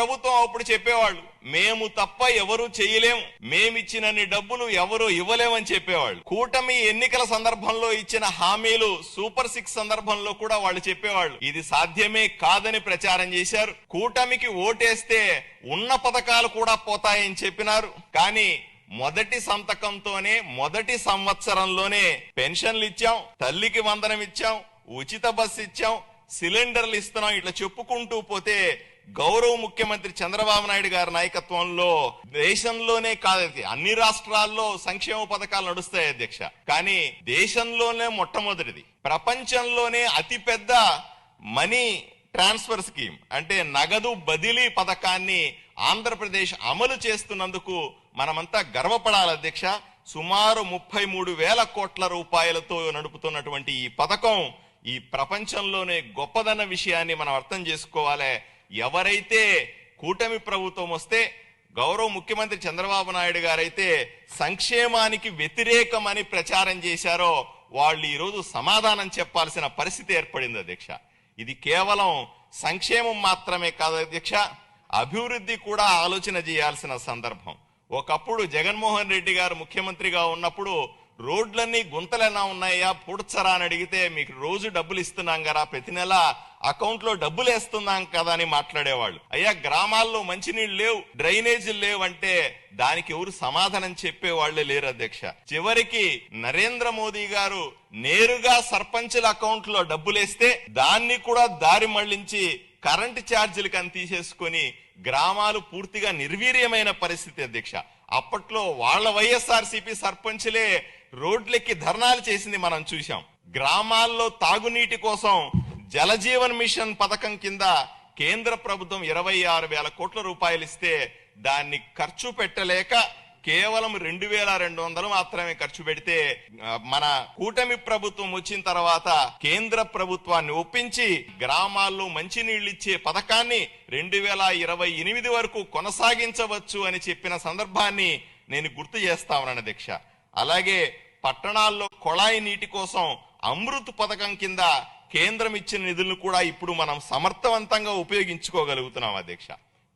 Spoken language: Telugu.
ప్రభుత్వం అప్పుడు చెప్పేవాళ్ళు మేము తప్ప ఎవరు చేయలేము మేమిచ్చినన్ని డబ్బులు ఎవరు ఇవ్వలేమని చెప్పేవాళ్ళు. కూటమి ఎన్నికల సందర్భంలో ఇచ్చిన హామీలు సూపర్ సిక్స్ సందర్భంలో కూడా వాళ్ళు చెప్పేవాళ్ళు ఇది సాధ్యమే కాదని ప్రచారం చేశారు. కూటమికి ఓటేస్తే ఉన్న పథకాలు కూడా పోతాయని చెప్పినారు. కానీ మొదటి సంతకంతోనే మొదటి సంవత్సరంలోనే పెన్షన్లు ఇచ్చాం తల్లికి వందనం ఇచ్చాం ఉచిత బస్సు ఇచ్చాం సిలిండర్లు ఇస్తున్నాం ఇట్లా చెప్పుకుంటూ పోతే గౌరవ ముఖ్యమంత్రి చంద్రబాబు నాయుడు గారి నాయకత్వంలో దేశంలోనే కాదు అన్ని రాష్ట్రాల్లో సంక్షేమ పథకాలు నడుస్తాయి అధ్యక్ష. కానీ దేశంలోనే మొట్టమొదటిది. ప్రపంచంలోనే అతిపెద్ద మనీ ట్రాన్స్ఫర్ స్కీమ్ అంటే నగదు బదిలీ పథకాన్ని ఆంధ్రప్రదేశ్ అమలు చేస్తున్నందుకు మనమంతా గర్వపడాలి అధ్యక్ష. సుమారు ముప్పై మూడు వేల కోట్ల రూపాయలతో నడుపుతున్నటువంటి ఈ పథకం ఈ ప్రపంచంలోనే గొప్పదన్న విషయాన్ని మనం అర్థం చేసుకోవాలి. ఎవరైతే కూటమి ప్రభుత్వం వస్తే గౌరవ ముఖ్యమంత్రి చంద్రబాబు నాయుడు గారైతే సంక్షేమానికి వ్యతిరేకమని ప్రచారం చేశారో వాళ్ళు ఈరోజు సమాధానం చెప్పాల్సిన పరిస్థితి ఏర్పడింది అధ్యక్ష. ఇది కేవలం సంక్షేమం మాత్రమే కాదు అధ్యక్ష అభివృద్ధి కూడా ఆలోచన చేయాల్సిన సందర్భం. ఒకప్పుడు జగన్మోహన్ రెడ్డి గారు ముఖ్యమంత్రిగా ఉన్నప్పుడు రోడ్లన్నీ గుంతలెలా ఉన్నాయా? పూడ్చరా అని అడిగితే మీకు రోజు డబ్బులు ఇస్తున్నాం కదా ప్రతి నెల అకౌంట్లో డబ్బులు వేస్తున్నాం కదా అని మాట్లాడేవాళ్ళు. అయ్యా గ్రామాల్లో మంచినీళ్ళు లేవు డ్రైనేజీలు లేవు అంటే దానికి ఎవరు సమాధానం చెప్పేవాళ్ళే లేరు అధ్యక్ష. చివరికి నరేంద్ర మోదీ గారు నేరుగా సర్పంచుల అకౌంట్లో డబ్బులేస్తే దాన్ని కూడా దారి మళ్ళించి కరెంటు ఛార్జీలు కానీ తీసేసుకొని గ్రామాలు పూర్తిగా నిర్వీర్యమైన పరిస్థితి అధ్యక్ష. అప్పట్లో వాళ్ళ వైఎస్ఆర్సీపీ సర్పంచ్లే రోడ్లెక్కి ధర్నాలు చేసింది మనం చూశాం. గ్రామాల్లో తాగునీటి కోసం జలజీవన్ మిషన్ పథకం కింద కేంద్ర ప్రభుత్వం ఇరవై ఆరు వేల కోట్ల రూపాయలు ఇస్తే దాన్ని ఖర్చు పెట్టలేక కేవలం రెండు వేల రెండు వందలు మాత్రమే ఖర్చు పెడితే మన కూటమి ప్రభుత్వం వచ్చిన తర్వాత కేంద్ర ప్రభుత్వాన్ని ఒప్పించి గ్రామాల్లో మంచినీళ్ళు ఇచ్చే పథకాన్ని రెండు వేల ఇరవై ఎనిమిది వరకు కొనసాగించవచ్చు అని చెప్పిన సందర్భాన్ని నేను గుర్తు చేస్తా ఉన్నాను దీక్ష. అలాగే పట్టణాల్లో కొళాయి నీటి కోసం అమృత్ పథకం కింద కేంద్రం ఇచ్చిన నిధులను కూడా ఇప్పుడు మనం సమర్థవంతంగా ఉపయోగించుకోగలుగుతున్నాం అధ్యక్ష